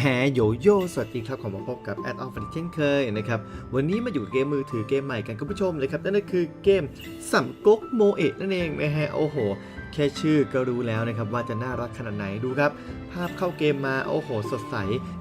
แหโยโย่สวัสดีครับขอมาพบกับแอดออฟฟิเช่นเคยนะครับ วันนี้มาอยู่เกมมือถือเกมใหม่กันคุณผู้ชมเลยครับ นั่นก็คือเกมสัมก๊กโมเอะนั่นเองนะฮะโอ้โห แค่ชื่อก็รู้แล้วนะครับ ว่าจะน่ารักขนาดไหนดูครับ ภาพเข้าเกมมา โอ้โห สดใส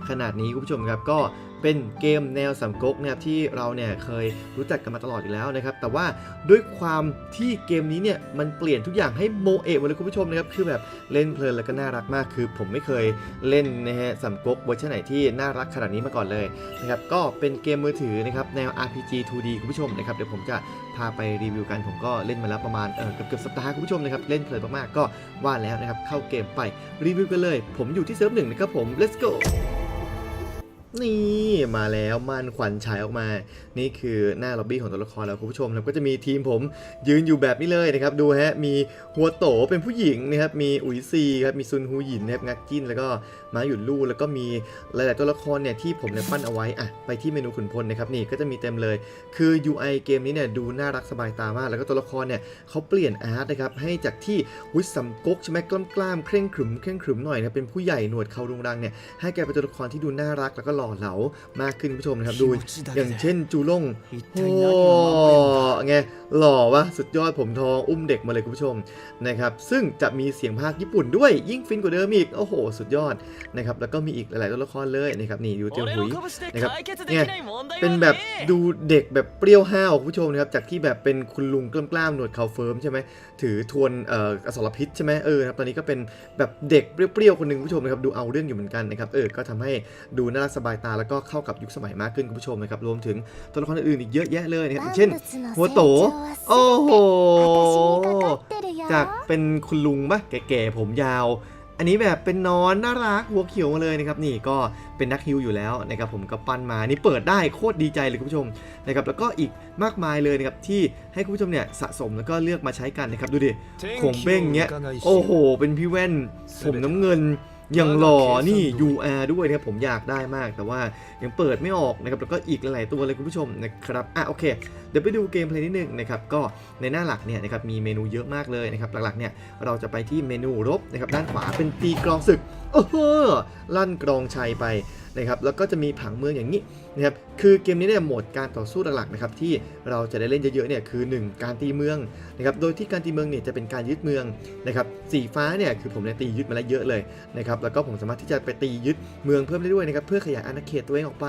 ขนาดนี้คุณผู้ชมครับก็ เป็นเกมแนวสัมก๊กนะครับที่เราเนี่ยเคยรู้จักกันมาตลอดอยู่แล้วนะครับแต่ว่าด้วยความที่เกมนี้เนี่ยมันเปลี่ยนทุกอย่างให้โมเอะหมดเลยคุณผู้ชมนะครับคือแบบเล่นเพลินแล้วก็น่ารักมากคือ ผมไม่เคยเล่นนะฮะสัมก๊กเวอร์ชันไหนที่น่ารักขนาดนี้มาก่อนเลยนะครับก็เป็นเกมมือถือนะครับแนว RPG 2D คุณผู้ชมนะครับเดี๋ยวผมจะพาไปรีวิวกันผมก็เล่นมาแล้วประมาณเออเกือบเกือบสัปดาห์คุณผู้ชมนะครับเล่นเพลินมากๆก็ว่าแล้วนะครับเข้าเกมไปรีวิวกันเลย ผมอยู่ที่เซิร์ฟหนึ่งนะครับผม let's go นี่มาแล้วม่านขวัญฉายออกมา นี่คือหน้าล็อบบี้ของตัวละครแล้วคุณผู้ชมนะครับก็จะมีทีมผมยืนอยู่แบบนี้เลยนะครับดูฮะมีหัวโตเป็นผู้หญิงนะครับมีอุ๋ยซีครับมีซุนฮูหยินนะครับงักจิ้นแล้วก็ ม้าหยุนลู่แล้วก็มีหลาย ๆ ตัวละครเนี่ยที่ผมเนี่ยปั้นเอาไว้อะไปที่เมนูขุนพลนะครับนี่ก็จะมีเต็มเลยคือ UI เกมนี้เนี่ยดูน่ารักสบายตามาก แล้วก็ตัวละครเนี่ยเขาเปลี่ยนอาร์ตนะครับให้จากที่วิสำก๊กใช่ไหมกล้ามกล้ามๆเคร่งขรึมเคร่งขรึมหน่อยนะเป็นผู้ใหญ่หนวดเขารุงรังเนี่ยให้แกเป็นตัวละครที่ดูน่ารักแล้วก็หล่อเหลามากขึ้นคุณผู้ชมนะครับดูอย่างเช่นจูล่งโอ้ไงหล่อวะสุดยอดผมทองอุ้มเด็กมาเลยคุณผู้ชมนะครับซึ่งจะมีเสียงภาคญี่ปุ่นด้วยยิ่งฟินกว่าเดิมอีกโอ้โห สุดยอดนะครับแล้วก็มีอีกหลายๆตัวละครเลยนะครับนี่ยูเตียวหุยนะครับเนี่ยเป็นแบบดูเด็กแบบเปรี้ยวห้าวคุณผู้ชมนะครับจากที่แบบเป็นคุณลุงกล้ามๆหนวดเขาเฟิร์มใช่ไหมถือทวนเอ่ออสรพิษใช่ไหมเออครับตอนนี้ก็เป็นแบบเด็กเปรี้ยวๆคนหนึ่งคุณผู้ชมนะครับดูเอาเรื่องอยู่เหมือนกันนะครับเออก็ทำให้ดูน่ารักสบายตาแล้วก็เข้ากับยุคสมัยมากขึ้นคุณผู้ชมนะครับรวมถึงตัวละครอื่นๆอีกเยอะแยะเลยนะครับอย่างเช่นหัวโตโอ้โหจากเป็นคุณลุงปะแก่ๆผมยาว อันนี้แบบเป็นนอนน่ารักหัวเขียวมาเลยนะครับนี่ก็เป็นนักฮิวอยู่แล้วนะครับผมก็ปั้นมานี่เปิดได้โคตรดีใจเลยคุณผู้ชมนะครับแล้วก็อีกมากมายเลยนะครับที่ให้คุณผู้ชมเนี่ยสะสมแล้วก็เลือกมาใช้กันนะครับดูดิขงเบ้งเงี้ยโอ้โห เป็นพี่แว่นผมน้ำเงินอย่างหล่อนี่ UR ด้วยนะครับผมอยากได้มากแต่ว่ายังเปิดไม่ออกนะครับแล้วก็อีกหลายตัวเลยคุณผู้ชมนะครับอะโอเค ดี๋ยวไปดูเกมเพลย์นิดนึงนะครับก็ในหน้าหลักเนี่ยนะครับมีเมนูเยอะมากเลยนะครับหลักๆเนี่ยเราจะไปที่เมนูรบนะครับด้านขวาเป็นตีกลองศึกโอ้โหลั่นกรองชัยไปนะครับแล้วก็จะมีผังเมืองอย่างนี้นะครับคือเกมนี้เนี่ยโหมดการต่อสู้หลักๆนะครับที่เราจะได้เล่นเยอะๆเนี่ยคือ 1 การตีเมืองนะครับโดยที่การตีเมืองเนี่ยจะเป็นการยึดเมืองนะครับสีฟ้าเนี่ยคือผมเนี่ยตียึดมาแล้วเยอะเลยนะครับแล้วก็ผมสามารถที่จะไปตียึดเมืองเพิ่มได้ด้วยนะครับเพื่อขยายอาณาเขตตัวเองออกไป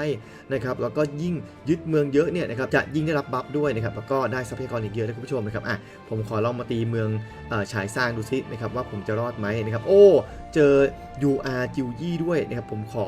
นะครับแล้วก็ยิ่งยึดเมืองเยอะเนี่ยนะครับจะยิ่งได้รับบัฟด้วยนะครับแล้วก็ได้ทรัพยากรอีกเยอะนะคุณผู้ชมนะครับอะผมขอลองมาตีเมืองฉายสร้างดูซินะครับว่าผมจะรอดไหมนะครับโอ้เจอ UR จิวยี่ด้วยนะครับผมขอ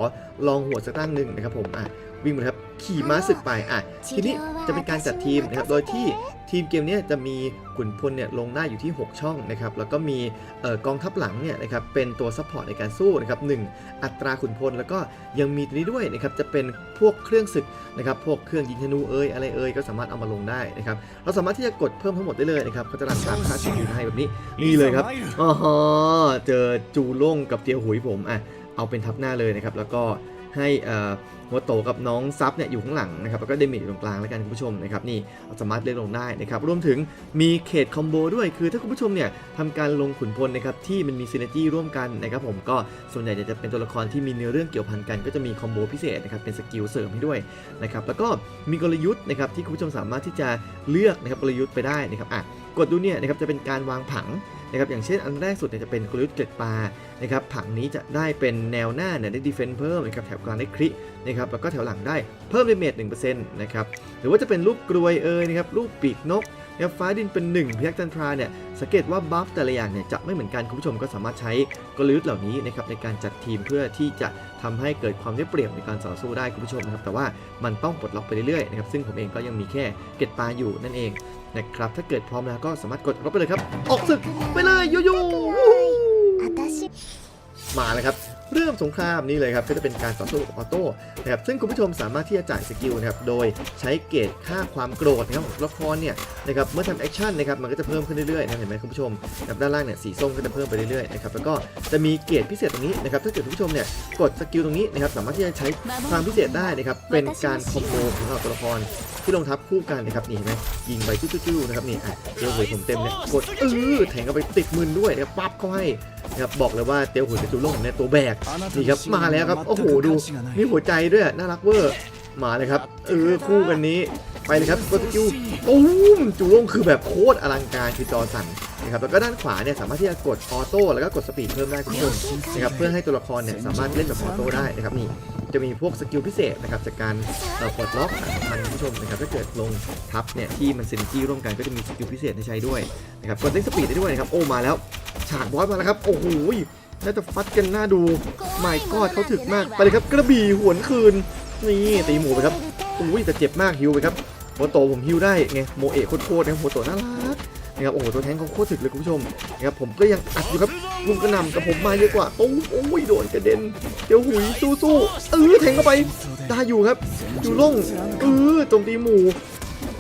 ลองหัวสักตั้งหนึ่งนะครับผมอะ วิ่งมาเลยครับขี่ม้าศึกไปอะทีนี้จะเป็นการจัดทีมนะครับโดยที่ทีมเกมเนี้ยจะมีขุนพลเนี่ยลงได้อยู่ที่ 6 ช่องนะครับแล้วก็มีเอ่อกองทัพหลังเนี่ยนะครับเป็นตัวซัพพอร์ตในการสู้นะครับหนึ่งอัตราขุนพลแล้วก็ยังมีตัวนี้ด้วยนะครับจะเป็นพวกเครื่องศึกนะครับพวกเครื่องยิงธนูเอ้ยอะไรเอ้ยก็สามารถเอามาลงได้นะครับเราสามารถที่จะกดเพิ่มทั้งหมดได้เลยนะครับเขาจะรันตามค่าชีวิตให้แบบนี้นี่เลยครับอ๋อฮะเจอจูล่งกับเตียวหุยผมอะเอาเป็นทับหน้าเลยนะครับแล้วก็ให้เอ่อ หัวโตกับน้องซับเนี่ยอยู่ข้างหลังนะครับแล้วก็เดมิอยู่ตรงกลางแล้วกันคุณผู้ชมนะครับนี่าสามารถเลือกลงได้นะครับรวมถึงมีเขตคอมโบด้วยคือถ้าคุณผู้ชมเนี่ยทำการลงขุนพลนะครับที่มันมีซีเนจี้ร่วมกันนะครับผมก็ส่วนใหญ่จะเป็นตัวละครที่มีเนื้อเรื่องเกี่ยวพันกัน ก็จะมีคอมโบพิเศษนะครับเป็นสกิลเสริมให้ด้วยนะครับแล้วก็มีกลยุทธ์นะครับที่คุณผู้ชมสามารถที่จะเลือกนะครับกลยุทธ์ไปได้นะครับอะกดดูเนี่ยนะครับจะเป็นการวางผังนะครับอย่างเช่นอันแรกสุดเนี่ยจะเป็นกลยุทธ์เกล็ดปลานะครับผังนี้จะได้เป็นแนวหน้าเนี่ยได้ดีเฟนส์เพิ่มนะครับแถวกลางได้ครินะครับแล้วก็แถวหลังได้เพิ่มเดเมจหนึ่งเปอร์เซ็นต์นะครับหรือว่าจะเป็นรูปกรวยเอยนะครับรูปปีกนกนะครับฟ้าดินเป็น 1พยักจันทราเนี่ยสังเกตว่าบัฟแต่ละอย่างเนี่ยจะไม่เหมือนกันคุณผู้ชมก็สามารถใช้กลยุทธ์เหล่านี้นะครับในการจัดทีมเพื่อที่จะทำให้เกิดความได้เปรียบในการต่อสู้ได้คุณผู้ชมนะครับแต่ว่ามันต้องปลดล็อกไปเรื่อยๆนะครับซึ่งผมเองก็ยังมีแค่เกล็ดปลาอยู่นั่นเองนะครับถ้าเกิดพร้อมแล้วก็สามารถกดรับไปเลยครับ ออกศึกไปเลยโยโย่มาแล้วครับ เริ่มสงครามนี่เลยครับก็จะเป็นการต่อสู้แบบออโต้นะครับซึ่งคุณผู้ชมสามารถที่จะจ่ายสกิลนะครับโดยใช้เกจค่าความโกรธนะครับของละครเนี่ยนะครับเมื่อทำแอคชั่นนะครับมันก็จะเพิ่มขึ้นเรื่อยๆนะเห็นไหมคุณผู้ชมด้านล่างเนี่ยสีส้มก็จะเพิ่มไปเรื่อยๆนะครับแล้วก็จะมีเกจพิเศษตรงนี้นะครับถ้าเกิดคุณผู้ชมเนี่ยกดสกิลตรงนี้นะครับสามารถที่จะใช้ความพิเศษได้นะครับเป็นการคอมโบของเราตัวละครที่ลงทับคู่กันนะครับนี่เห็นไหม ยิงไปจิ้วๆๆนะครับนี่อะเจอหวยผมเต็มเนี่ยกดเออแทงเข้าไปติดมือด้วยนะครับปั๊บเข้าให้นะครับบอกเลยว่าเตียวหุยกับจูโล่งเนี่ยตัวแบกนี่นี่คครัรับบมามาแล้แล้ววคครัรับบโอ้โอ้โหโหดูดูมีหัวใจด้วยน่ารักเวอร์มาเลยครับเออคู่กันนี้ไปเลยครับกดสกิลตูมจูโล่งคือแบบโคตรอลังการคือจอสั่นนะครับแล้วก็ด้านขวาเนี่ยสามารถที่จะกดออโต้แล้วก็กดสปีดเพิ่มได้คุณผู้ชมนะครับเพื่อให้ตัวละครเนี่ยสามารถเล่นแบบออโต้ได้นะครับนี่ จะมีพวกสกิลพิเศษนะครับจากการปลดล็อกมันคุณผู้ชมนะครับถ้าเกิดลงทับเนี่ยที่มันเซนจี้ร่วมกันก็จะมีสกิลพิเศษให้ใช้ด้วยนะครับกดเล่นสปีดได้ด้วยนะครับโอ้มาแล้ว ฉากบอสมาแล้วครับโอ้โหน่าจะฟัดกันหน้าดูไม่กอดเขาถึกมากไปเลยครับกระบี่หวนคืนนี่ตีหมูไปครับอุ้ยแต่เจ็บมากฮิวไปครับโมโตผมฮิวได้ไงโมเอะโคตรๆนะครับโมโตน่ารัก นะครับโอ้โหตัวแทงเขาโคตรถึกเลยคุณผู้ชมนะครับผมก็ยังอัดอยู่ครับลุงกระหน่ำกับผมมาเยอะกว่าโอ้โอ้ยโดนกระเด็นเดี๋ยวหุยสู้ๆเออแทงเข้าไปได้อยู่ครับจูล่งเออโจมตีหมู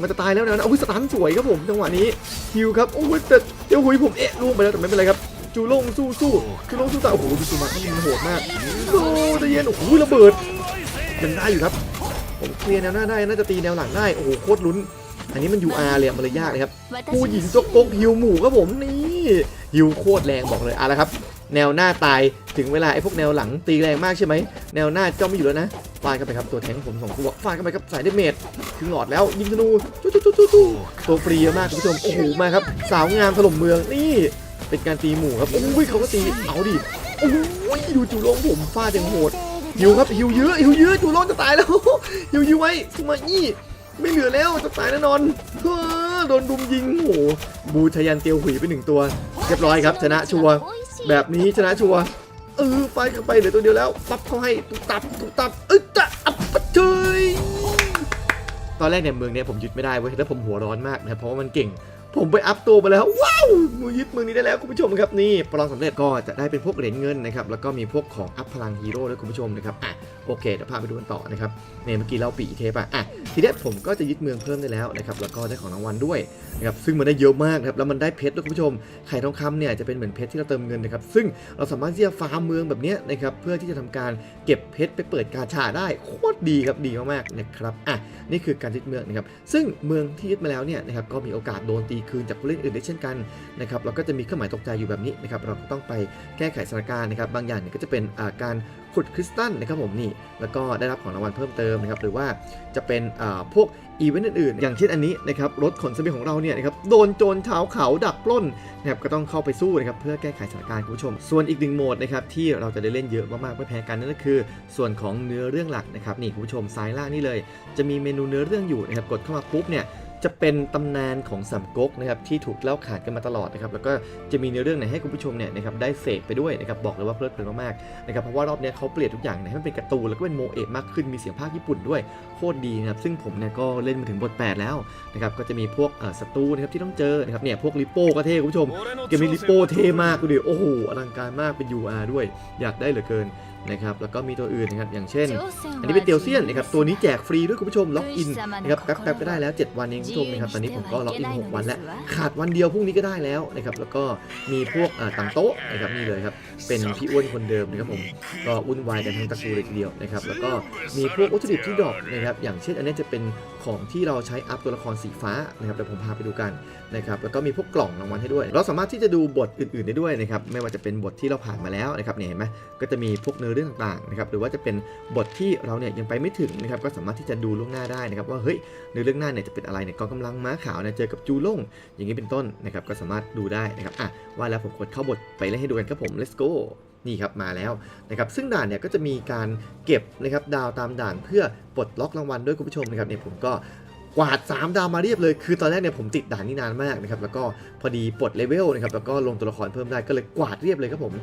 มันจะตายแล้วนะอุ้ยสตันสวยครับผมจังหวะนี้ฮิวครับโอ้ยแต่เดี๋ยวหุยผมเอ๊ะล่วงไปแล้วแต่ไม่เป็นไรครับจูล่งสู้สู้จูล่งสู้ตายโอ้โหดูจูมานี่มันโหดมากโอ้ใจเย็นโอ้โหระเบิดยังได้อยู่ครับผมเคลียร์แนวหน้าได้น่าจะตีแนวหลังได้โอ้โหโคตรลุ้น อันนี้มัน UR เลยอะมันเลยยากเลยครับผู้หญิงจกปกฮิวหมูครับผมนี่ฮิวโคตรแรงบอกเลยเอาละครับ แนวหน้าตายถึงเวลาไอ้พวกแนวหลังตีแรงมากใช่ไหมแนวหน้าเจ้าไม่อยู่แล้วนะฟาดเข้าไปครับตัวแทงผมสองตัวฟาดเข้าไปครับสายเดเมจถึงหลอดแล้วยิงธนูจุ๊จุ๊จุ๊จุ๊จุ๊ตัวฟรีเยอะมากคุณผู้ชมโอ้โหมาครับ สาวงามถล่มเมืองนี่ เป็นการตีหมู่ครับโอ้ยเขาก็ตีเอาดิโอ้ยดูจูโลงผมฟาดอย่างโหดฮิวครับฮิวเยอะฮิวเยอะจูโลงจะตายแล้วฮิวยื้อไว้สมาอี้ ไม่เหลือแล้วจะตายแน่นอนเฮ้อโดนดุมยิงโอ้โหบูชายันเตียวหุยไปหนึ่งตัว เรียบร้อยครับ ชนะชัวร์แบบนี้ชนะชัวร์เออไฟเข้าไปเหลือตัวเดียวแล้วปั๊บเขาให้ตุกตับตุกตับเออจะอับปะเชยตอนแรกเนี่ยเมืองเนี่ยผมยึดไม่ได้เว้ยแล้วผมหัวร้อนมากนะครับเพราะว่ามันเก่ง ผมไปอัพตัวมาแล้ว ว้าวมือยึดเมืองนี้ได้แล้วคุณผู้ชมครับนี่ประลองสำเร็จก็จะได้เป็นพวกเหรียญเงินนะครับแล้วก็มีพวกของอัพพลังฮีโร่ด้วยคุณผู้ชมนะครับอะโอเคเดี๋ยวพาไปดูกันต่อนะครับเนี่ยเมื่อกี้เราปีเทปอะอะทีนี้ผมก็จะยึดเมืองเพิ่มได้แล้วนะครับแล้วก็ได้ของรางวัลด้วยนะครับซึ่งมันได้เยอะมากครับแล้วมันได้เพชรด้วยคุณผู้ชมไข่ทองคำเนี่ยจะเป็นเหมือนเพชรที่เราเติมเงินนะครับซึ่งเราสามารถที่จะฟาร์มเมืองแบบเนี้ยนะครับเพื่อที่จะทำการเก็บเพชรไปเปิดกาชาได้โคตรดีครับดีมากๆนะครับอะนี่คือการยึดเมืองนะครับซึ่งเมืองที่ยึดมาแล้วเนี่ยนะครับก็มีโอกาสโดนตีคืนจากผู้เล่นอื่นได้เช่นกันนะครับแล้วก็จะมีเครื่องหมายตกใจอยู่แบบนี้นะครับเราก็ต้องไปแก้ไขสถานการณ์นะครับบางอย่างเนี่ยก็จะเป็นการขุดคริสตัลนะครับผมนี่แล้วก็ได้รับของรางวัลเพิ่มเติมนะครับหรือว่าจะเป็นพวกอีเวนต์อื่นๆ อย่างเช่นอันนี้นะครับรถขนเสบียงของเราเนี่ยนะครับโดนโจรชาวเขาดักปล้นนะครับก็ต้องเข้าไปสู้นะครับเพื่อแก้ไขสถานการณ์คุณผู้ชม ส่วนอีกหนึ่งโหมดนะครับที่เราจะได้เล่นเยอะมากๆไม่แพ้กันนั่นก็คือ ส่วนของเนื้อเรื่องหลักนะครับนี่คุณผู้ชมซ้ายล่างนี่เลย จะมีเมนูเนื้อเรื่องอยู่นะครับกดเข้ามาปุ๊บเนี่ย จะเป็นตำนานของสามก๊กนะครับที่ถูกเล่าขานกันมาตลอดนะครับแล้วก็จะมีเนื้อเรื่องไหนให้คุณผู้ชมเนี่ยนะครับได้เสพไปด้วยนะครับบอกเลยว่าเพลิดเพลินมากๆนะครับเพราะว่ารอบนี้เขาเปลี่ยนทุกอย่างให้มันเป็นการ์ตูนแล้วก็เป็นโมเอะมากขึ้นมีเสียงภาคญี่ปุ่นด้วยโคตรดีนะครับซึ่งผมเนี่ยก็เล่นมาถึงบท 8 แล้วนะครับก็จะมีพวกศัตรูนะครับที่ต้องเจอนะครับเนี่ยพวกลิโป้ก็เท่คุณผู้ชมเกมนี้ลิโป้เท่มากดูดิโอ้โหอลังการมากเป็น UR ด้วย อยากได้เหลือเกินนะครับแล้วก็มีตัวอื่นนะครับอย่างเช่น อันนี้เป็นเตียวเซียนนะครับตัวนี้แจกฟรีด้วยคุณผู้ชมล็อกอินนะครับแป๊บๆก็ได้แล้ว 7 วันเองคุณผู้ชมนะครับตอนนี้ผมก็ล็อกอิน 6 วันแล้วขาดวันเดียวพรุ่งนี้ก็ได้แล้วนะครับแล้วก็มีพวกอ่าต่างโต๊ะนะครับนี่เลยครับเป็นพี่อ้วนคนเดิมนะครับผมก็วุ่นวายกันทั้งตระกูลเลยทีเดียวนะครับแล้วก็มีพวกวัตถุดิบที่ดรอกนะครับอย่างเช่น อันนี้จะเป็นของที่เราใช้อัพตัวละครสีฟ้านะครับเดี๋ยวผมพาไปดูกันนะครับแล้วก็มีพวกกล่องรางวัลให้ด้วย เราสามารถที่จะดูบทอื่นๆได้ด้วยนะครับไม่ว่าจะเป็นบทที่เราผ่านมาแล้วนะครับเนี่ยเห็นไหมก็จะมีพวกเนื้อเรื่องต่างๆนะครับหรือว่าจะเป็นบทที่เราเนี่ยยังไปไม่ถึงนะครับก็สามารถที่จะดูล่วงหน้าได้นะครับว่าเฮ้ยเนื้อเรื่องหน้าเนี่ยจะเป็นอะไรเนี่ยกองกำลังม้าขาวเนี่ยเจอกับจูล่งอย่างนี้เป็นต้นนะครับก็สามารถดูได้นะครับอะว่าแล้วผมกดเข้าบทไปเล่นให้ดูกันครับผม let's go นี่ครับมาแล้วนะครับซึ่งด่านเนี่ยก็จะมีการเก็บนะครับดาวตามด่านเพื่อปลดล็อกรางวัลด้วยคุณผู้ชมนะครับเนี่ยผมก็ วาด 3 ดาวมาเรียบเลย คือตอนแรกเนี่ยผมติดด่านนี้นานมากนะครับ แล้วก็พอดีปลดเลเวลนะครับ แล้วก็ลงตัวละครเพิ่มได้ก็เลยกวาดเรียบเลยครับผม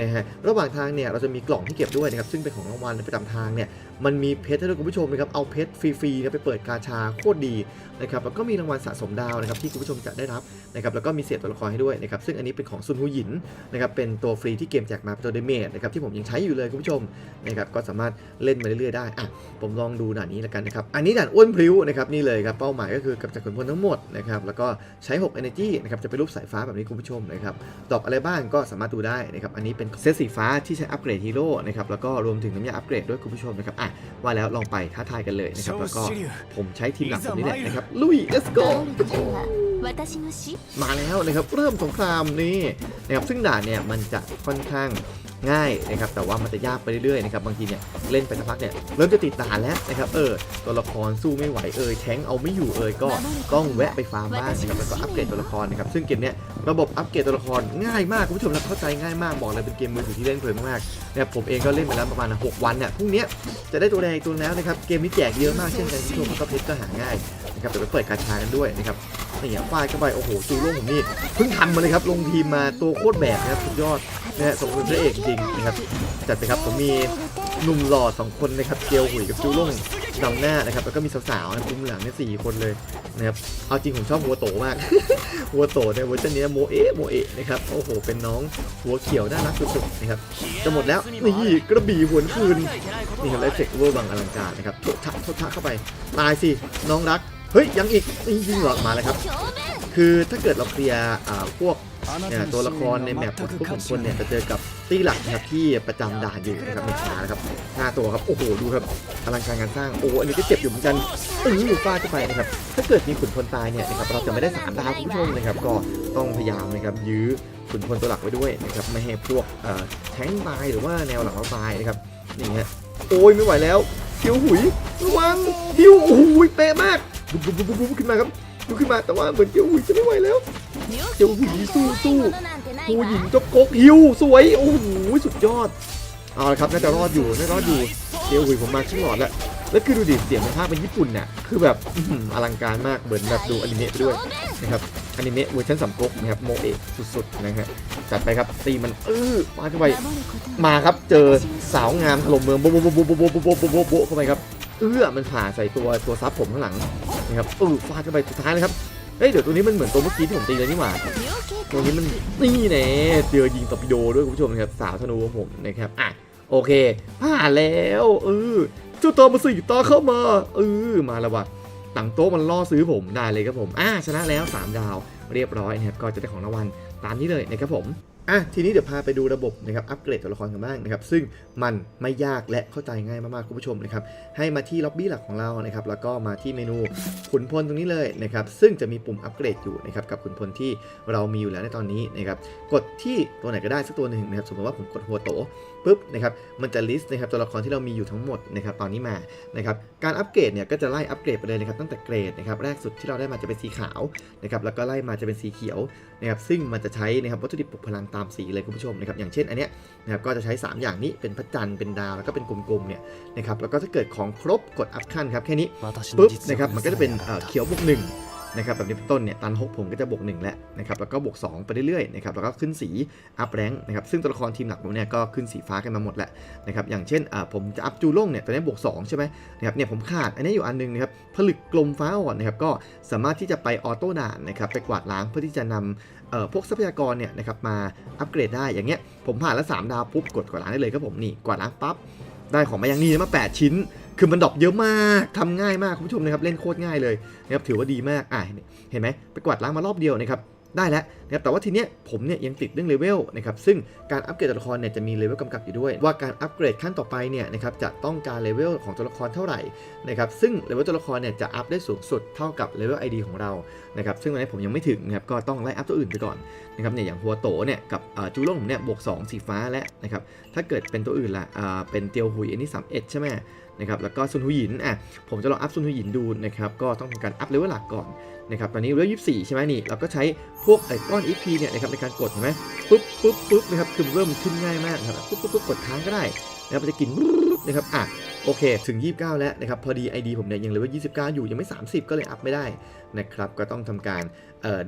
นะฮะ ระหว่างทางเนี่ยเราจะมีกล่องที่เก็บด้วยนะครับ ซึ่งเป็นของรางวัลประจำทางเนี่ย มันมีเพชรให้คุณผู้ชมนะครับ เอาเพชรฟรีๆนะไปเปิดกาชาโคตรดีนะครับ แล้วก็มีรางวัลสะสมดาวนะครับที่คุณผู้ชมจะได้รับนะครับ แล้วก็มีเศษตัวละครให้ด้วยนะครับ ซึ่งอันนี้เป็นของซุนฮูหยินนะครับเป็นตัวฟรีที่เกมแจกมาเป็นตัวเดเมจนะครับที่ผมยังใช้อยู่เลยคุณผู้ชมนะครับก็สามารถเล่นมาเรื่อยๆได้อะผมลองดูด่านนี้แล้วกันนะครับอันนี้ด่านอ้วนพริ้วนะครับนี่เลยครับเป้าหมายก็คือกำจัดขุนพลทั้งหมดนะครับแล้วก็ใช้ 6 Energy นะครับจะไปรูปสายฟ้าแบบนี้คุณผู้ชมนะครับดอกอะไรบ้างก็สามารถดูได้นะครับอันนี้เป็นเซตสีฟ้าที่ใช้อัปเกรดฮีโร่นะครับแล้วก็รวมถึงน้ำยาอัปเกรดด้วยคุณผู้ชมนะครับอะว่าแล้วลองไปท้าทายกันเลยนะครับแล้วก็ผมใช้ทีมหลักผมนี้แหละนะครับลุย let's go มาแล้วนะครับเริ่มสงครามนี่นะครับซึ่งด่านเนี่ยมันจะค่อนข้าง ง่ายนะครับแต่ว่ามันจะยากไปเรื่อยๆนะครับบางทีเนี่ยเล่นไปสักพักเนี่ยเริ่มจะติดด่าแล้วนะครับเออตัวละครสู้ไม่ไหวเอยแทงเอาไม่อยู่เอยก็ต้องแวะไปฟาร์มบ้างนะครับแล้วก็อัปเกรดตัวละครนะครับซึ่งเกมเนี้ยระบบอัปเกรดตัวละครง่ายมากคุณผู้ชมนะเข้าใจง่ายมากบอกเลยเป็นเกมมือถือที่เล่นเพลินมากๆนะครับผมเองก็เล่นมาแล้วประมาณ 6 วันเนี่ยพรุ่งนี้จะได้ตัวแดงอีกตัวแล้วนะครับเกมนี้แจกเยอะมากเช่นกันคุณผู้ชมก็เพชรก็หาง่ายนะครับเดี๋ยวไปเปิดกาชากันด้วยนะครับนี่ฟาดเข้าไปโอ้โหจูโร่ผมนี่เพิ่งทำมาเลยครับลงทีมมาตัวโคตรแบกนะครับสุดยอด นะฮะสมเป็นพระเอกจริงนะครับ จัดไปครับผมมีหนุ่มหล่อสองคนนะครับเกียวหุยกับจูโร่นำหน้านะครับแล้วก็มีสาวๆนะคุ้มหลังเนี่ยสี่คนเลยนะครับเอาจริงผมชอบหัวโตมากหัวโตในเวอร์ชันนี้โมเอะโมเอะนะครับโอ้โหเป็นน้องหัวเขียวน่ารักสุดๆนะครับจะหมดแล้วนี่กระบี่หวนคืนนี่ครับไลฟ์เฟกเวอร์บังอลังการนะครับโชะชะโชะชะเข้าไปตายสิน้องรักเฮ้ยยังอีกนี่ยิงหรอมาแล้วครับ คือถ้าเกิดเราเคลียร์อ่าพวก ตัวละครในแมปพวกสองคนเนี่ยจะเจอกับตีหลักนะครับที่ประจำด่านอยู่นะครับในขานะครับห้าตัวครับโอ้โหดูครับอลังการงานสร้างโอ้อันนี้ก็เจ็บอยู่เหมือนกันอื้อฟาดเข้าไปนะครับถ้าเกิดมีขุนพลตายเนี่ยนะครับเราจะไม่ได้สามดาวคุณผู้ชมนะครับก็ต้องพยายามนะครับยื้อขุนพลตัวหลักไว้ด้วยนะครับไม่ให้พวกแทงตายหรือว่าแนวหลังเราตายนะครับนี่ฮะโอ้ยไม่ไหวแล้วเขียวหุยระวังฮิวโอ้โหเป๊ะมากบุบบุ๊บบุ๊บบุ๊บขึ้นมาครับ ลุกขึ้นมาแต่ว่าเหมือนเจ้าวหุยจะไม่ไหวแล้วเจ้าวหิยสู้สู้ผู้หญิงจ้ากกฮิวสวยโอ้โหสุดยอดเอาละครับน่าจะรอดอยู่น่ารอดอยู่เจ้าวหุยผมมาชิ้นหลอดแล้วแล้วคือดูดิเสียงในภาคเป็นญี่ปุ่นเนี่ยคือแบบอลังการมากเหมือนแบบดูอนิเมะด้วยนะครับอนิเมะเวอร์ชันสำก๊กนะครับโมเอะสุดๆนะฮะจัดไปครับตีมันเออมาเข้าไปมาครับเจอสาวงามถล่มเมืองโบโบโบโบโบโบโบโบเข้าไปครับ เอื้อมันผ่าใส่ตัวตัวซับผมข้างหลังนะครับเออฟาดเข้าไปสุดท้ายเลยครับเฮ้ยเดี๋ยวตัวนี้มันเหมือนตัวเมื่อกี้ที่ผมตีเลยนี่หว่าตัวนี้มันนี่แน่เจอยิงตอร์ปิโดด้วยคุณผู้ชมนะครับสาวธนูของผมนะครับอะโอเค ผ่านแล้วเออเจ้าตัวมาสี่ตาเข้ามาเออมาแล้วว่ะตั้งโต๊ะมันล่อซื้อผมได้เลยครับผมอะชนะแล้วสามดาวเรียบร้อยนะครับก็จะได้ของรางวัลตามนี้เลยนะครับผมอะทีนี้เดี๋ยวพาไปดูระบบนะครับอัปเกรดตัวละครกันบ้างนะครับซึ่งมันไม่ยากและเข้าใจง่ายมากๆคุณผู้ชมนะครับให้มาที่ล็อบบี้หลักของเรานะครับแล้วก็มาที่เมนูขุนพลตรงนี้เลยนะครับซึ่งจะมีปุ่มอัปเกรดอยู่นะครับกับขุนพลที่เรามีอยู่แล้วในตอนนี้นะครับกดที่ตัวไหนก็ได้สักตัวหนึ่งนะครับสมมติว่าผมกดหัวโต ปุ๊บนะครับมันจะลิสต์นะครับตัวละครที่เรามีอยู่ทั้งหมดนะครับตอนนี้มานะครับการอัปเกรดเนี่ยก็จะไล่อัปเกรดไปเลยนะครับตั้งแต่เกรดนะครับแรกสุดที่เราได้มาจะเป็นสีขาวนะครับแล้วก็ไล่มาจะเป็นสีเขียวนะครับซึ่งมันจะใช้นะครับวัตถุดิบปลุกพลังตามสีเลยคุณผู้ชมนะครับอย่างเช่นอันเนี้ยนะครับก็จะใช้ 3 อย่างนี้เป็นพระจันทร์เป็นดาวแล้วก็เป็นกลมๆเนี่ยนะครับแล้วก็ถ้าเกิดของครบกดอัพขั้นครับแค่นี้ปุ๊บนะครับมันก็จะเป็นเอ่อเขียวบวกหนึ่ง นะครับแบบนี้เป็นต้นเนี่ยตันหกผมก็จะบวกหนึ่งแล้วนะครับแล้วก็บวกสองไปเรื่อยๆนะครับแล้วก็ขึ้นสีอัพแรงนะครับซึ่งตัวละครทีมหลักผมเนี่ยก็ขึ้นสีฟ้ากันมาหมดแล้วนะครับอย่างเช่นอ่าผมจะอัพจูล่งเนี่ยตอนนี้บวก2ใช่ไหมนะครับเนี่ยผมขาดอันนี้อยู่อันหนึงนะครับผลึกกลมฟ้าอ่อนนะครับก็สามารถที่จะไปออโต้ด่านนะครับไปกวาดล้างเพื่อที่จะนำเอ่อพวกทรัพยากรเนี่ยนะครับมาอัปเกรดได้อย่างเงี้ยผมผ่านแล้วสามดาวปุ๊บกดกวาดล้างได้เลยครับผมนี่กวาดล้างปั๊บได้ของมาอย่างนี้มาแปดชิ้น คือมันดอปเยอะมากทำง่ายมากคุณผู้ชมนะครับเล่นโคตรง่ายเลยนะครับถือว่าดีมากอะเห็นไหมไปกวาดล้างมารอบเดียวนะครับได้แล้วนะครับแต่ว่าทีเนี้ยผมเนี่ยยังติดเรื่องเลเวลนะครับซึ่งการอัปเกรดตัวละครเนี่ยจะมีเลเวลกำกับอยู่ด้วย ว่าการอัปเกรดขั้นต่อไปเนี่ยนะครับจะต้องการเลเวลของตัวละครเท่าไหร่นะครับซึ่งเลเวลตัวละครเนี่ยจะอัพได้สูงสุดเท่ากับเลเวล ID ของเรานะครับซึ่งตอนนี้ผมยังไม่ถึงนะครับก็ต้องไล่อัพตัวอื่นไปก่อน นะครับเนี่ยอย่างหัวโตเนี่ยกับจูโร่ผมเนี่ยบวก2สีฟ้าแล้วนะครับถ้าเกิดเป็นตัวอื่นล่ะอ่าเป็นเตียวหุยอันนี้31ใช่ไหมนะครับแล้วก็ซุนฮูหยินอะผมจะลองอัพซุนฮูหยินดูนะครับก็ต้องทำการอัพเลเวลหลักก่อนนะครับตอนนี้เลเวลยี่สี่ใช่ไหมนี่เราก็ใช้พวกไอ้ก้อน EP เนี่ยนะครับในการกดเห็นไหมปุ๊บปุ๊บปุ๊บนะครับคือเริ่มนขึ้นง่ายมากครับปุ๊บปุ๊บปุ๊บกดค้างก็ได้นะครับมันจะกินนะครับอะ โอเค ถึง 29 แล้วนะครับ พอดี ID ผมเนี่ยยังเลเวล29 อยู่ยังไม่ 30 ก็เลยอัพไม่ได้นะครับ ก็ต้องทำการ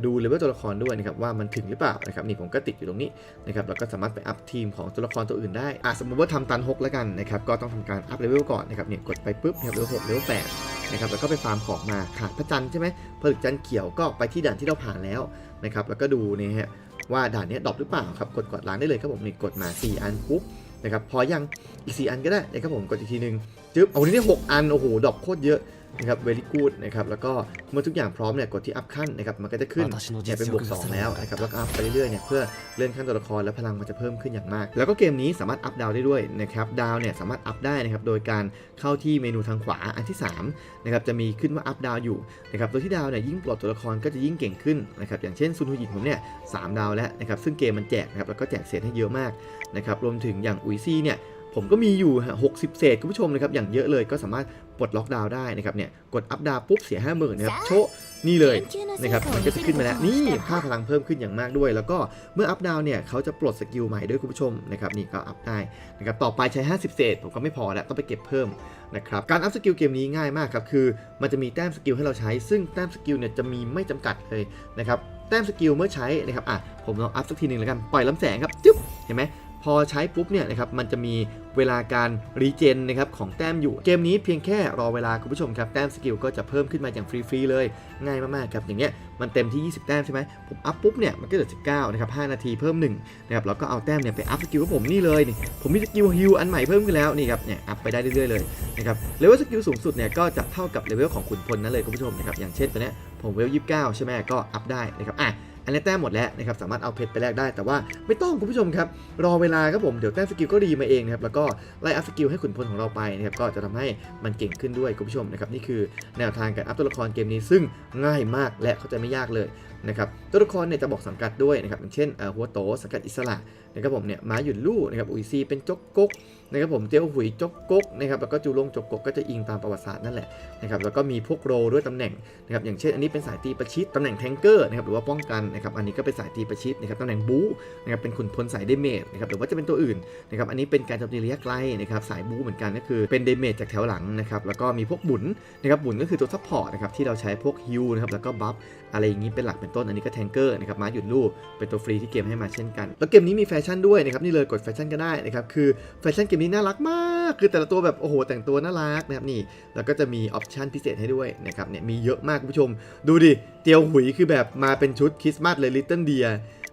ดูเลเวลตัวละครด้วยนะครับว่ามันถึงหรือเปล่านะครับนี่ผมก็ติดอยู่ตรงนี้นะครับแล้วก็สามารถไปอัพทีมของตัวละครตัวอื่นได้อะสมมติว่าทำตัน 6 แล้วกันนะครับก็ต้องทำการอัพเลเวลก่อนนะครับเนี่ยกดไปปุ๊บเลเวล6เลเวล8นะครับแล้วก็ไปฟาร์มของมาขาดพระจันทร์ใช่ไหมผลึกจันทร์เขียวก็ไปที่ด่านที่เราผ่านแล้วนะครับแล้วก็ดูนี่ฮะว่าด่านนี้ดรอปหรือเปล่าครับกดกดล้างได้เลยครับผมนี่กดมา 4 อันปุ๊บ นะครับพอยังอีก 4 อันก็ได้นะครับผมกดอีกทีหนึงจึ๊บเอาวันนี้ได้6อันโอ้โหดอกโคตรเยอะ นะครับ very good นะครับ แล้วก็เมื่อทุกอย่างพร้อมเนี่ย กดที่อัพขั้นนะครับ มันก็จะขึ้นเนี่เป็นบวก 2 แล้วนะครับ แล้วก็อัพไปเรื่อยๆ เนี่ย เพื่อเลื่อนขั้นตัวละครและพลังมันจะเพิ่มขึ้นอย่างมาก แล้วก็เกมนี้สามารถอัพดาวได้ด้วยนะครับ ดาวเนี่ยสามารถอัพได้นะครับ โดยการเข้าที่เมนูทางขวาอันที่3นะครับ จะมีขึ้นว่าอัพดาวอยู่นะครับ โดยที่ดาวเนี่ยยิ่งปลดตัวละครก็จะยิ่งเก่งขึ้นนะครับ อย่างเช่นซุนฮุยิผมเนี่ยสดาวแล้วนะครับ ซึ่งเกมมันแจกนะครับ แล้วก็แจกเศษให้เยอะมากนะครับ รวมถึงอย่างอุยซี่เนี่ย ผมก็มีอยู่ฮะ60เศษคุณผู้ชมนะครับอย่างเยอะเลยก็สามารถปลดล็อกดาวน์ได้นะครับเนี่ยกดอัพดาวปุ๊บเสีย50,000นะครับโชะนี่เลยนะครับมันก็จะขึ้นมาแล้วนี่ค่าพลังเพิ่มขึ้นอย่างมากด้วย แล้วก็เมื่ออัพดาวเนี่ยเขาจะปลดสกิลใหม่ด้วยคุณผู้ชมนะครับนี่ก็อัพได้นะครับต่อไปใช้ 50 เศษผมก็ไม่พอแล้วต้องไปเก็บเพิ่มนะครับการอัพสกิลเกมนี้ง่ายมากครับคือมันจะมีแต้มสกิลให้เราใช้ ซึ่งแต้มสกิลเนี่ยจะมีไม่จำกัดเลยนะครับแต้มสกิลเมื่อใช้นะครับอะผมลองอัพสักทีหนึ่งแล้วกันปล่อยลำแสงครับจึ๊บเห็นไหม พอใช้ปุ๊บเนี่ยนะครับมันจะมีเวลาการรีเจนนะครับของแต้มอยู่เกมนี้เพียงแค่รอเวลาคุณผู้ชมครับแต้มสกิลก็จะเพิ่มขึ้นมาอย่างฟรีๆเลยง่ายมากๆครับอย่างเงี้ยมันเต็มที่ 20 แต้มใช่ไหมผมอัพปุ๊บเนี่ยมันก็เหลือ19นะครับ5นาทีเพิ่ม1นะครับแล้วก็เอาแต้มเนี่ยไปอัพสกิลของผมนี่เลยนี่ผมมีสกิลฮิลอันใหม่เพิ่มขึ้นแล้วนี่ครับเนี่ยอัพไปได้เรื่อยๆเลยนะครับเลเวลสกิลสูงสุดเนี่ยก็จะเท่ากับเลเวลของขุนพลนั่นเลยคุณผู้ชมนะครับอย่างเช่นตัวเนี้ยผมเวล29 ใช่ไหมก็อัพได้นะครับอะ อันนี้แต้มหมดแล้วนะครับสามารถเอาเพชรไปแลกได้แต่ว่าไม่ต้องคุณผู้ชมครับรอเวลาครับผมเดี๋ยวแต้มสกิลก็รีมาเองนะครับแล้วก็ไล่อัพสกิลให้ขุนพลของเราไปนะครับก็จะทำให้มันเก่งขึ้นด้วยคุณผู้ชมนะครับนี่คือแนวทางการอัพตัวละครเกมนี้ซึ่งง่ายมากและเข้าใจไม่ยากเลยนะครับตัวละครเนี่ยจะบอกสังกัดด้วยนะครับอย่างเช่นหัวโตสังกัดอิสระนะครับผมเนี่ยม้าหยุนลู่นะครับอุยซีเป็นจกกกนะครับผมเตียวหุยจกกกนะครับแล้วก็จูลงจกกกก็จะอิงตามประวัติศาสตร์นั่นแหละนะครับแล้วก็มีพวกโรด้วยตำแหน่งนะครับอย่างเช่นอันนี้เป็นสายตีประชิดตำแหน่งแทงเกอร์นะครับหรือว่าป้องกันนะครับอันนี้ก็เป็นสายตีประชิดนะครับตำแหน่งบู๊นะครับเป็นขุนพลสายเดเมจนะครับหรือว่าจะเป็นตัวอื่นนะครับอันนี้เป็นการโจมตีระยะไกลนะครับสายบู๊เหมือนกันก็คือเป็นเดเมจจากแถวหลังนะครับแล้วก็มีพวกบุญนะครับบุญก็คือตัวซัพพอร์ตนะครับที่เราใช้พวกฮิลนะครับแล้วก็บัฟอะไรอย่างนี้เป็นหลักเป็นต้นอันนี้ก็แทงเกอร์นะครับม้าหยุดลู่เป็นตัวฟรีที่เกมให้มาเช่นกัน แล้วเกมนี้มีแฟชั่นด้วยนะครับนี่เลยกดแฟชั่นก็ได้นะครับคือแฟชั่นเกมนี้น่ารักมาก คือแต่ละตัวแบบโอ้โหแต่งตัวน่ารักนะครับนี่แล้วก็จะมีออปชั่นพิเศษให้ด้วยนะครับเนี่ยมีเยอะมากคุณผู้ชม ดูดิเตียวหุยคือแบบมาเป็นชุดคริสต์มาสเลยลิตเติ้ลเดีย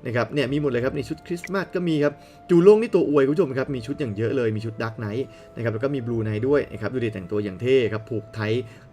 นะครับเนี่ยมีหมดเลยครับในชุดคริสต์มาสก็มีครับจูโล่งนี่ตัวอวยคุณผู้ชมครับมีชุดอย่างเยอะเลยมีชุดดักไนท์นะครับแล้วก็มีบลูไนท์ด้วยนะครับดูดิแต่งตัวอย่างเท่ครับผูกไท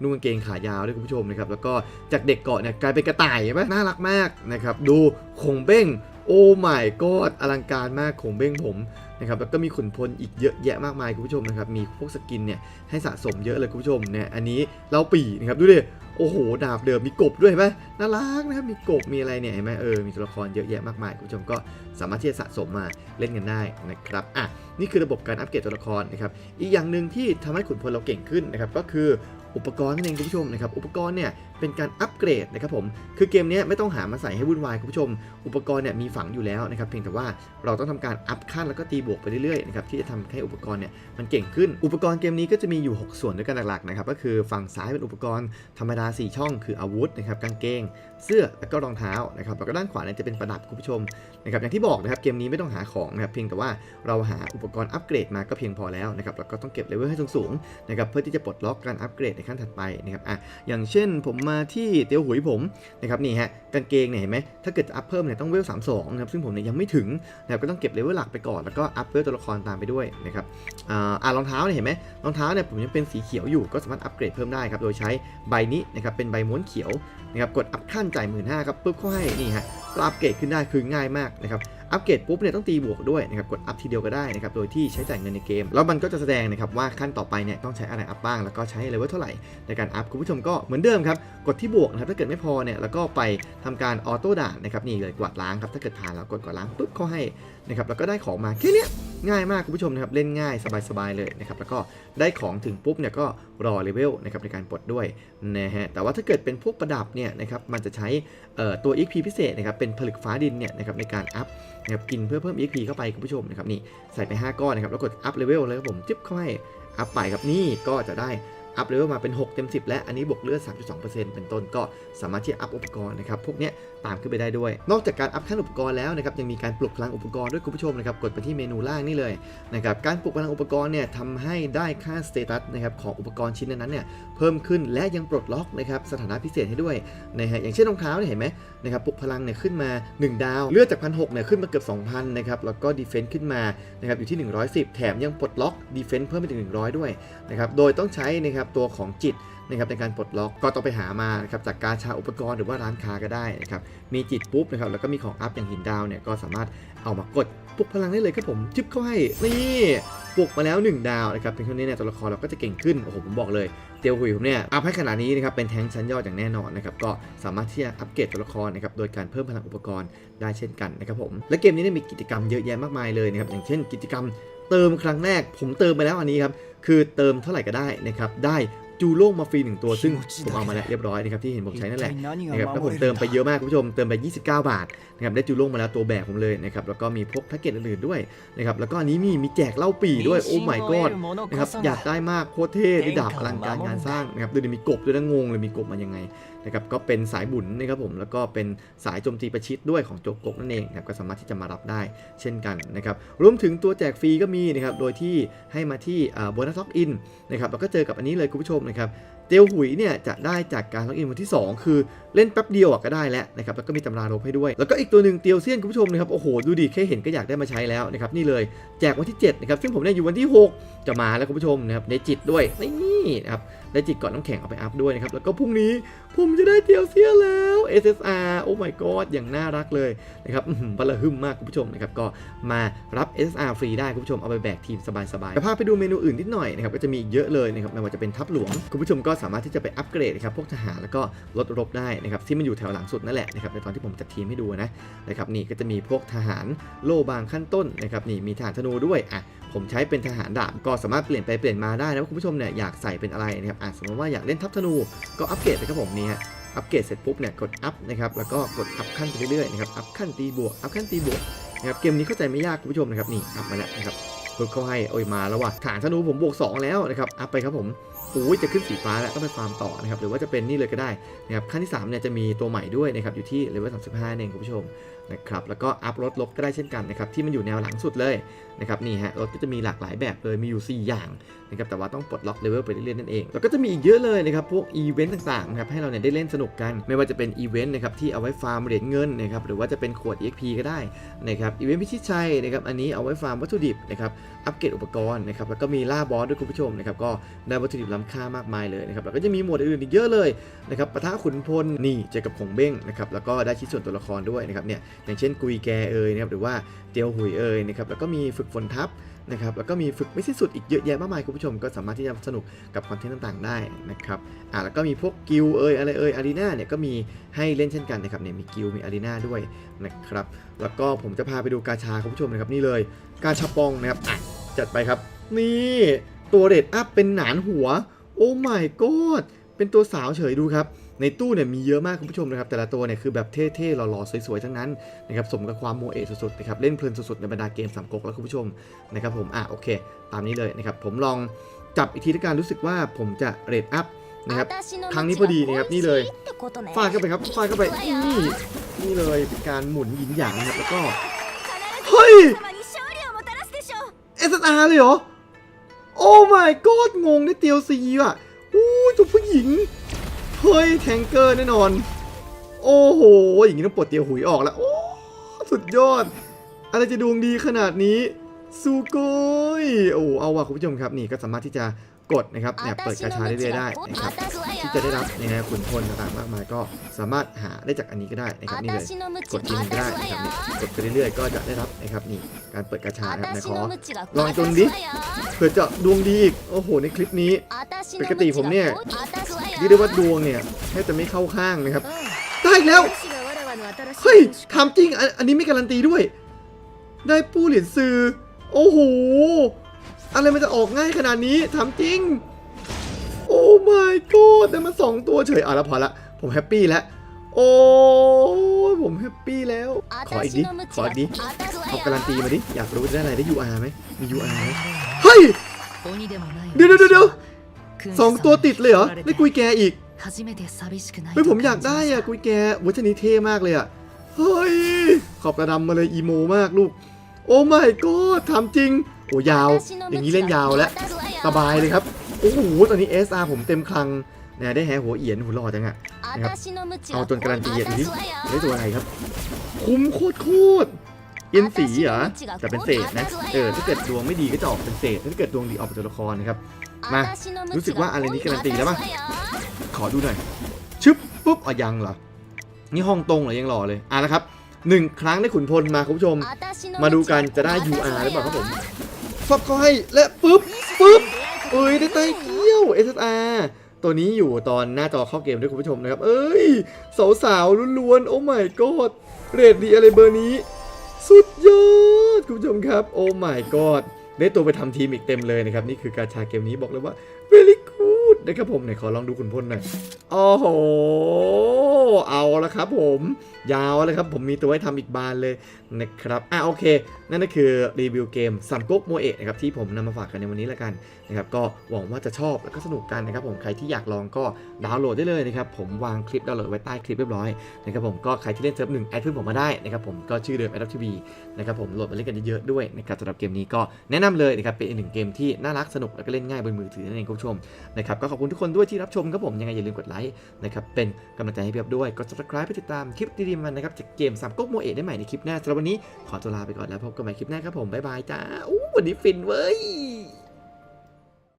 นุ่งกางเกงขายาวด้วยคุณผู้ชมนะครับแล้วก็จากเด็กเกาะเนี่ยกลายเป็นกระต่ายเห็นไหมน่ารักมากนะครับดูคงเบ้งโอ้ไม่ก็อลังการมากคงเบ้งผมนะครับแล้วก็มีขุนพลอีกเยอะแยะมากมายคุณผู้ชมนะครับมีพวกสกินเนี่ยให้สะสมเยอะเลยคุณผู้ชมเนี่ยอันนี้เราปีนะครับดูดิ โอ้โห ดาบเดิมมีกบด้วยไหมน่ารักนะครับ มีกบ มีอะไรเนี่ยเห็นไหมเออ มีตัวละครเยอะแยะมากมาย คุณผู้ชมก็สามารถที่จะสะสมมาเล่นกันได้นะครับ อะ นี่คือระบบการอัปเกรดตัวละครนะครับ อีกอย่างหนึ่งที่ทำให้ขุนพลเราเก่งขึ้นนะครับ ก็คือ อุปกรณ์นั่นเองคุณผู้ชมนะครับอุปกรณ์เนี่ยเป็นการอัปเกรดนะครับผมคือเกมนี้ไม่ต้องหามาใส่ให้วุ่นวายคุณผู้ชม อุปกรณ์เนี่ยมีฝังอยู่แล้วนะครับเพียงแต่ว่าเราต้องทำการอัพขั้นแล้วก็ตีบวกไปเรื่อยๆนะครับที่จะทำให้อุปกรณ์เนี่ยมันเก่งขึ้น อุปกรณ์เกมนี้ก็จะมีอยู่ 6 ส่วนด้วยกันหลักๆนะครับก็คือฝั่งซ้ายเป็นอุปกรณ์ธรรมดา 4 ช่อง คืออาวุธนะครับกางเกง เสื้อแล้วก็รองเท้านะครับแล้วก็ด้านขวาเนี่ยจะเป็นประดับคุณผู้ชมนะครับอย่างที่บอกนะครับเกมนี้ไม่ต้องหาของนะครับเพียงแต่ว่าเราหาอุปกรณ์อัปเกรดมาก็เพียงพอแล้วนะครับแล้วก็ต้องเก็บเลเวลให้สูงๆนะครับเพื่อที่จะปลดล็อกการอัปเกรดในขั้นถัดไปนะครับอะอย่างเช่นผมมาที่เตียวหุยผมนะครับนี่ฮะกางเกงเนี่ยเห็นไหมถ้าเกิดจะอัพเพิ่มเนี่ยต้องเวล32นะครับซึ่งผมเนี่ยยังไม่ถึงนะครับก็ต้องเก็บเลเวลหลักไปก่อนแล้วก็อัพเวลตัวละครตามไปด้วยนะครับอ่าอ่ารองเท้าเนี่ยเห็นไหมรองเท้าเนี่ยผมยังเป็นสีเขียวอยู่ก็สามารถอัปเกรดเพิ่มได้ครับโดยใช้ใบนี้นะครับเป็นใบม้วนเขียวนะครับกดอัพขั้นจ่ายหมื่นห้าครับปุ๊บเขาให้นี่ฮะก็อัปเกรดขึ้นได้คือง่ายมากนะครับ อัปเกรดปุ๊บเนี่ยต้องตีบวกด้วยนะครับกดอัพทีเดียวก็ได้นะครับโดยที่ใช้จ่ายเงินในเกม แล้วมันก็จะแสดงนะครับว่าขั้นต่อไปเนี่ยต้องใช้อะไรอัพบ้าง แล้วก็ใช้เลเวลเท่าไหร่ในการอัพคุณผู้ชมก็เหมือนเดิมครับกดที่บวกนะครับถ้าเกิดไม่พอเนี่ยแล้วก็ไปทำการออโต้ด่านนะครับนี่เลยกวาดล้างครับถ้าเกิดผ่านแล้วกดกวาดล้างปุ๊บเขาให้นะครับแล้วก็ได้ของมาแค่นี้ง่ายมากคุณผู้ชมนะครับเล่นง่ายสบายๆเลยนะครับแล้วก็ได้ของถึงปุ๊บเนี่ยก็รอเลเวลนะครับในการปลดด้วยนะฮะแต่ว่าถ้าเกิดเป็นพวกประดับเนี่ยนะครับมันจะใช้เอ่อตัว XP พิเศษนะครับเป็นผลึกฟ้าดินเนี่ยนะครับในการอัพนะครับกินเพื่อเพิ่ม XP เข้าไปคุณผู้ชมนะครับนี่ใส่ไป 5 ก้อนนะครับแล้วกดอัพเลเวลเลยครับผมจิ๊บเข้าให้อัพไปครับนี่ก็จะได้อัพเลเวลมาเป็น 6 เต็ม 10 และอันนี้บวกเลือด 3.2%เป็นต้นก็สามารถที่จะอัพอุปกรณ์นะครับ พวกเนี้ย ตามขึ้นไปได้ด้วย นอกจากการอัพขั้นอุปกรณ์แล้วนะครับยังมีการปลุกพลังอุปกรณ์ด้วยคุณผู้ชมนะครับกดไปที่เมนูล่างนี่เลยนะครับการปลุกพลังอุปกรณ์เนี่ยทำให้ได้ค่าสเตตัสนะครับของอุปกรณ์ชิ้นนั้นๆเนี่ยเพิ่มขึ้นและยังปลดล็อกนะครับสถานะพิเศษให้ด้วยนะฮะอย่างเช่นรองเท้าเนี่ยเห็นไหมนะครับปลุกพลังเนี่ยขึ้นมา 1 ดาว เลือดจากพันหเนี่ยขึ้นมาเกือบ2,000นะครับแล้วก็ดีเฟนซ์ขึ้นมานะครับอยู่ที่ 110 แถมยังปลดล็อกดีเฟนซ์เพิ่มไปถึง100 ด้วยนะครับโดยต้องใช้นะครับนะครับตัวของจิต นะครับในการปลดล็อกก็ต้องไปหามานะครับจากการชาอุปกรณ์หรือว่าร้านค้าก็ได้นะครับมีจิตปุ๊บนะครับแล้วก็มีของอัพอย่างหินดาวเนี่ยก็สามารถเอามากดปลุกพลังได้เลยครับผมจิบเข้าให้นี่ปลุกมาแล้ว 1 ดาวนะครับเพียงเท่านี้เนี่ยตัวละครเราก็จะเก่งขึ้นโอ้โหผมบอกเลยเตียวหุยผมเนี่ยอัพให้ขนาดนี้นะครับเป็นแทงชั้นยอดอย่างแน่นอนนะครับก็สามารถที่จะอัปเกรดตัวละครนะครับโดยการเพิ่มพลังอุปกรณ์ได้เช่นกันนะครับผมและเกมนี้เนี่ยมีกิจกรรมเยอะแยะมากมายเลยนะครับอย่างเช่น กิจกรรมเติมครั้งแรกผมเติมไปแล้วอันนี้ครับคือเติมเท่าไหร่ก็ได้นะครับได้ จูโล่งมาฟรีหนึ่งตัวซึ่งผมเอามาแล้วเรียบร้อยนะครับที่เห็นผมใช้นั่นแหละนะครับแล้วผมเติมไปเยอะมากคุณผู้ชมเติมไป 29 บาทนะครับได้จูโล่งมาแล้วตัวแบกผมเลยนะครับแล้วก็มีพวกแพ็กเกจอื่นๆด้วยนะครับแล้วก็อันนี้มีมีแจกเหล้าปีด้วยโอ้ my god นะครับอยากได้มากโคตรเท่ได้ดาบอลังการงานสร้างนะครับดูดิมีกบด้วยนะงงเลยมีกบมายังไง นะครับก็เป็นสายบุญนะครับผมแล้วก็เป็นสายโจมตีประชิดด้วยของโจกกนั่นเองนะครับก็สามารถที่จะมารับได้เช่นกันนะครับรวมถึงตัวแจกฟรีก็มีนะครับโดยที่ให้มาที่โบนัสล็อกอินนะครับแล้วก็เจอกับอันนี้เลยคุณผู้ชมนะครับ เตียวหุยเนี่ยจะได้จากการล็อกอินวันที่ 2 คือเล่นแป๊บเดียวก็ได้แล้วนะครับแล้วก็มีตำรารบให้ด้วย แล้วก็อีกตัวหนึ่งเตียวเซียนคุณผู้ชมนะครับโอ้โหดูดิแค่เห็นก็อยากได้มาใช้แล้วนะครับนี่เลยแจกวันที่7นะครับซึ่งผมเนี่ยอยู่วันที่ 6 จะมาแล้วคุณผู้ชมนะครับได้จิตด้วยนี่นะครับได้จิตก่อนน้ำแข็งเอาไปอัพด้วยนะครับแล้วก็พรุ่งนี้ผมจะได้เตียวเซียนแล้ว SSR โอ้ my god อย่างน่ารักเลยนะครับบัลลฮึมมากคุณผู้ชมนะครับก็มารับ SSR ฟรีได้คุณผู้ชมเอาไปแบกทีมสบายๆแต่พาไปดูเมนูอื่นนิดหน่อยนะครับก็จะมีเยอะเลยนะครับไม่ว่าจะเป็นทัพหลวงคุณผู้ชมก็สามารถที่จะไปอัปเกรดนะครับพวกทหารแล้วก็รถรบได้นะครับที่มันอยู่แถวหลังสุดนั่นแหละนะครับในตอนที่ผมจัดทีมให้ดูนะนะครับนี่ก็จะมีพวกทหารโล่บางขั้นต้นนะครับนี่มีทหารธนูด้วยอะผมใช้เป็นทหารดาบก็สามารถเปลี่ยนไปเปลี่ยนมาได้นะว่าคุณผู้ชมเนี่ยอยากใส่เป็นอะไรนะครับอะสมมติว่าอยากเล่นทัพธนูก็อัปเกรดไปครับผมนี่ฮะอัปเกรดเสร็จปุ๊บเนี่ยกดอัพนะครับแล้วก็กดอัพขั้นไปเรื่อยๆนะครับอัพขั้นตีบวกอัพขั้นตีบวกนะครับเกมนี้เข้าใจไม่ยากคุณผู้ชมนะครับนี่อัพมาแล้วนะครับเพิ่มเข้าให้โอ้ยมาแล้วว่ะฐานธนูผมบวก2แล้วนะครับอัพไปครับผม อ้ยจะขึ้นสีฟ้าแล้วต้องไปฟาร์มต่อนะครับหรือว่าจะเป็นนี่เลยก็ได้นะครับขั้นที่3เนี่ยจะมีตัวใหม่ด้วยนะครับอยู่ที่เลเวล35เองคุณผู้ชม นะครับแล้วก็อัพรถลบก็ได้เช่นกันนะครับที่มันอยู่แนวหลังสุดเลยนะครับนี่ฮะรถก็จะมีหลากหลายแบบเลยมีอยู่ 4 อย่างนะครับแต่ว่าต้องปลดล็อกเลเวลไปเรื่อยๆนั่นเองแล้วก็จะมีอีกเยอะเลยนะครับพวกอีเวนต์ต่างๆนะครับให้เราเนี่ยได้เล่นสนุกกัน ไม่ว่าจะเป็นอีเวนต์นะครับที่เอาไว้ฟาร์มเหรียญเงินนะครับหรือว่าจะเป็นขวด EXP ก็ได้นะครับอีเวนต์พิชิตชัยนะครับอันนี้เอาไว้ฟาร์มวัตถุดิบนะครับอัปเกรดอุปกรณ์นะครับแล้วก็มีล่าบอสด้วยคุณผู้ชมนะครับก็ได้วัตถุดิบล้ำค่ามากมายเลยนะครับแล้วก็จะมีหมวดอื่นอีกเยอะเลยนะครับปะทะขุนพลนี่เจอกับผงเบ้งนะครับแล้วก็ได้ชิ้นส่วนตัวละครด้วยนะครับเนี่ยอย่างเช่นกุยแกเอยนะครับหรือว่าเตียวหุยเอยนะครับแล้วก็มีฝึกฝนทัพนะครับแล้วก็มีฝึกไม่สิ้นสุดอีกเยอะแยะมากมายคุณผู้ชมก็สามารถที่จะสนุกกับคอนเทนต์ต่างๆได้นะครับอ่าแล้วก็มีพวกกิลเอยอะไรเอยอารีนาเนี่ยก็มีให้เล่นเช่นกันนะครับเนี่ยมีกิลมีอารีนาด้วยนะครับแล้วก็ผมจะพาไปดูกาชาคุณผู้ชมนะครับนี่เลยกาชาปองนะครับอะจัดไปครับ นี่ตัวเรดอัพเป็นหนานหัว โอ้ my god เป็นตัวสาวเฉยดูครับ ในตู้เนี่ยมีเยอะมากคุณผู้ชมนะครับ แต่ละตัวเนี่ยคือแบบเท่ๆหล่อๆสวยๆทั้งนั้นนะครับสมกับความโมเอะสุดๆนะครับเล่นเพลินสุดๆในบรรดาเกมสามก๊กแล้วคุณผู้ชมนะครับผมอะโอเค ตามนี้เลยนะครับผมลองจับอีกทีละการรู้สึกว่าผมจะเรดอัพนะครับครั้งนี้พอดีนะครับนี่เลยฟาดเข้าไปครับฟาดเข้าไปนี่นี่เลยเป็นการหมุนหยินหยางนะครับแล้วก็เฮ้ย SSR เลยเหรอโอ้ my god งงได้เตียวซีอะอู้ยตัวผู้หญิง เฮ้ยแทงเกอร์แน่นอน โอ้โห อย่างนี้ต้องปลดเตียวหุยออกแล้ว โอ้สุดยอด อะไรจะดวงดีขนาดนี้ซูโกยโอ้เอาว่ะคุณผู้ชมครับนี่ก็สามารถที่จะ กดนะครับเนี่ยเปิดกระชาเรื่อยๆได้นะครับที่จะได้รับเนี่ยนะขุนพลต่างๆมากมายก็สามารถหาได้จากอันนี้ก็ได้นะครับนี่เลยกดทีนึงก็ได้นะครับนี่กดไปเรื่อยๆ ก็จะได้รับนะครับนี่การเปิดกระชานะครับในคอลองจนดิเผื่อจะดวงดีอีกโอ้โหในคลิปนี้ปกติผมเนี่ยเรียกได้ว่าดวงเนี่ยแทบจะไม่เข้าข้างนะครับได้อีกแล้วเฮ้เฮ้ยยทำจริงอันอันนี้ไม่การันตีด้วย ได้ปู้เหรียญซื้อโอ้โห อะไรมันจะออกง่ายขนาดนี้ทำจริง โอ้ my god ได้มาสองตัวเฉยอะแล้วพอละ ผมแฮปปี้แล้ว โอ้ผมแฮปปี้แล้ว ขออีกดิ ขออีกดิเอาการันตีมาดิ อยากรู้จะได้อะไรได้ UR ไหมมี UR ไหมเฮ้ย เดี๋เดี๋ยวเดี๋เดี๋ยวเดี๋ยวสองตัวติดเลยเหรอ ได้กุยแกอีก เฮ้ยผมอยากได้อะอะกุยแกวอร์ชันนี้เท่มากเลยอะเฮ้ย ขอบกระดำมาเลยอีโมมากลูก โอ้ my god ทำจริง โอ้ยาวออย่าย่างงนี้นี้เล่เล่นนยายาววแล้แล้ววสสบาบายยเลเลยยคครับรับ โอ้โห ตอนนี้ SR ผมเต็มคลังนะได้แฮหัวเอียนหูหล่อจังอะเอาจนการันตีอย่างนี้ได้ตัวอะไรครับ คุ้มโคตรโคตรเอ็นสีเหรอแต่เป็นเศษนะ เออ ถ้าเกิดดวงไม่ดีก็จะออกเป็นเศษ ถ้าเกิดดวงดีออกเป็นตัวละครนะครับ มา รู้สึกว่าอะไรนี้การันตีแล้วปะขอดูหน่อย ชึบปุ๊บอ๋อยังเหรอ นี่ห้องตรงเหรอยังหล่อเลย อะนะครับหนึ่งครั้งได้ขุนพลมาคุณผู้ชม มาดูกันจะได้ UR หรือเปล่าครับผม ฟับเขาให้และปึ๊บปึ๊บเอ้ยได้ไต้เกี้ยว SSR ตัวนี้อยู่ตอนหน้าจอเข้าเกมด้วยคุณผู้ชมนะครับ เอ้ย สาวๆล้วนๆ โอ้ my god เรทดีอะไรเบอร์นี้ สุดยอด คุณผู้ชมครับ โอ้ my god ได้ตัวไปทำทีมอีกเต็มเลยนะครับ นี่คือกาชาเกมนี้บอกเลยว่า very cool นะครับผมไหนขอลองดูขุนพลหน่อยโอ้โห เอาละครับผม ยาวเลยครับ ผมมีตัวให้ทำอีกบานเลยนะครับ อะโอเค นั่นก็คือรีวิวเกมสัมก๊กโมเอะนะครับที่ผมนำมาฝากกันในวันนี้ละกัน นะครับก็หวังว่าจะชอบแล้วก็สนุกกันนะครับผมใครที่อยากลองก็ดาวน์โหลดได้เลยนะครับผมวางคลิปดาวน์โหลดไว้ใต้คลิปเรียบร้อยนะครับผมก็ใครที่เล่นเซิร์ฟหนึ่งแอดเพื่อนผมมาได้นะครับผมก็ชื่อเดิมแอดทีวีนะครับผมโหลดมาเล่นกันเยอะๆด้วยนะครับสำหรับเกมนี้ก็แนะนำเลยนะครับเป็นอีกหนึ่งเกมที่น่ารักสนุกแล้วก็เล่นง่ายบนมือถือนั่นเองคุณผู้ชมนะครับก็ขอบคุณทุกคนด้วยที่รับชมครับผมยังไงอย่าลืมกดไลค์นะครับเป็นกำลังใจให้เพี่อ๊บด้วยกด subscribe ไปติดตามคลิปดีๆมันนะครับจากเกมซัมก๊กโมเอะได้ใหม่ในคลิปหน้าสำหรับวันนี้ขอตัวลาไปก่อนแล้วพบกันใหม่คลิปหน้าครับผมบ๊ายบายจ้าอู้วันนี้ฟินเว้ย